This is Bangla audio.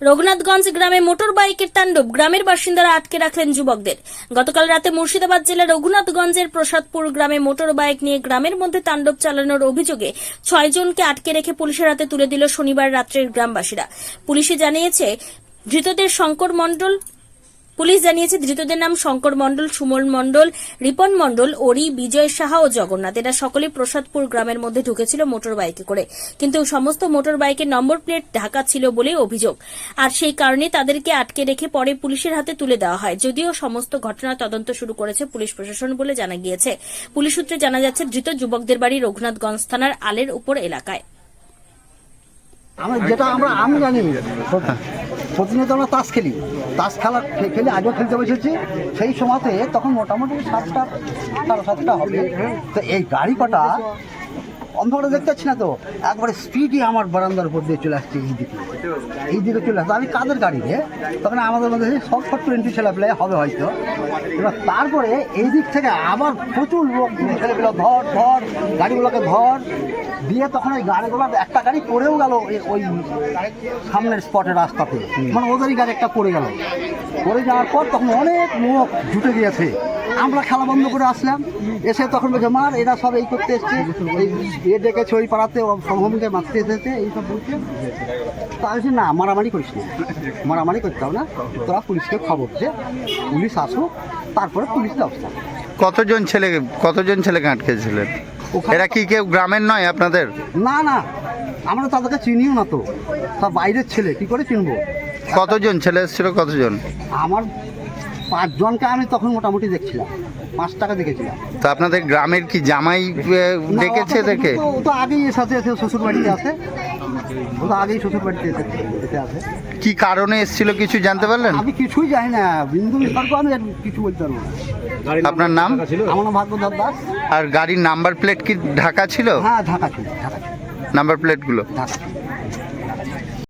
রঘুনাথগঞ্জ গ্রামে মোটর বাইকের তাণ্ডব। গ্রামের বাসিন্দারা আটকে রাখলেন যুবকদের। গতকাল রাতে মুর্শিদাবাদ জেলার রঘুনাথগঞ্জের প্রসাদপুর গ্রামে মোটর বাইক নিয়ে গ্রামের মধ্যে তাণ্ডব চালানোর অভিযোগে ছয়জনকে আটকে রেখে পুলিশের হাতে তুলে দিল শনিবার রাত্রের গ্রামবাসীরা। পুলিশে জানিয়েছে, ধৃতদের শঙ্কর মণ্ডল পুলিশ জানিয়েছে ধৃতদের নাম শঙ্কর মণ্ডল সুমন মণ্ডল রিপন মণ্ডল ওরি বিজয় সাহা ও জগন্নাথ। এরা সকলে প্রসাদপুর গ্রামের মধ্যে ঢুকেছিল মোটর বাইকে করে। কিন্তু সমস্ত মোটর বাইকের নম্বর প্লেট ঢাকা ছিল বলে অভিযোগ। আর সেই কারণে তাদেরকে আটকে রেখে পরে পুলিশের হাতে তুলে দেওয়া হয়। যদিও সমস্ত ঘটনা তদন্ত শুরু করেছে পুলিশ প্রশাসন বলে জানা গিয়েছে। পুলিশ সূত্রে জানা যাচ্ছে ধৃত যুবকদের বাড়ি রঘুনাথগঞ্জ থানার আলের উপর এলাকায়। আমরা যেটা আমরা আমি জানি। সত- প্রতিনিয়ত আমরা তাস খেলি। তাস খেলা খেলে আজও খেলতে বসেছি। সেই সময়তে তখন মোটামুটি সাতটা, সাড়ে সাতটা হবে। তো এই গাড়ি কটা অন্ধকারে দেখতে পাচ্ছি না তো। একবারে স্পিডই আমার বারান্দার উপর দিয়ে চলে আসছে এই দিকে। এই দিকে চলে আসছে। আমি কাদের গাড়ি রে? তখন আমাদের মধ্যে সব সব টোয়েন্টি ছেলেপেলে হবে হয়তো। এবার তারপরে এই দিক থেকে আবার প্রচুর লোক ছেলেপেলে ধর ধর গাড়িগুলোকে ধর। দিয়ে তখন ওই গাড়িগুলো একটা গাড়ি পড়েও গেল ওই সামনের স্পটের রাস্তাতে। মানে ওদেরই গাড়ি একটা পড়ে গেল। পড়ে যাওয়ার পর তখন অনেক লোক জুটে গিয়েছে। আমরা খেলা বন্ধ করে আসলাম। এসে তখন বলছে মার এরা সব এই করতে এসছে। এই এ ডেকেছে ওই পাড়াতে সমভূমিকে মারতে এসেছে এইসব বলছে। তা আমি না মারামারি করিস না। মারামারি করতে হবে না। তোরা পুলিশকে খবর দে। পুলিশ আসুক তারপরে পুলিশ ব্যবস্থা কতজন ছেলে কতজন ছেলেকে আটকেছিলেন এরা কি কেউ গ্রামের নয় আপনাদের? না না। আমরা তাদেরকে চিনিও না তো। সব বাইরের ছেলে কি করে চিনবো? কতজন ছেলে এসেছিল কতজন? আমার পাঁচজনকে আমি তখন মোটামুটি দেখছিলাম পাঁচ টাকা দেখেছিলাম। তো আপনাদের গ্রামের কি জামাই ডেকেছে দেখে ও তো- আগেই এসে এসে শ্বশুর বাড়িতে আছে। ও তো আগেই শ্বশুর বাড়িতে এসে আছে। কি কারণে এসেছিল কিছু জানতে পারলেন? আমি কিছুই জানি না বিন্দু বিসর্গ আমি কিছু বলতে পারব না। আপনার নাম? আমার নাম ভাগ্যধর দাস। আর গাড়ির নাম্বার প্লেট কি ঢাকা ছিল? হ্যাঁ ঢাকা ছিল ঢাকা নাম্বার প্লেটগুলো? ঢাকা ছিল।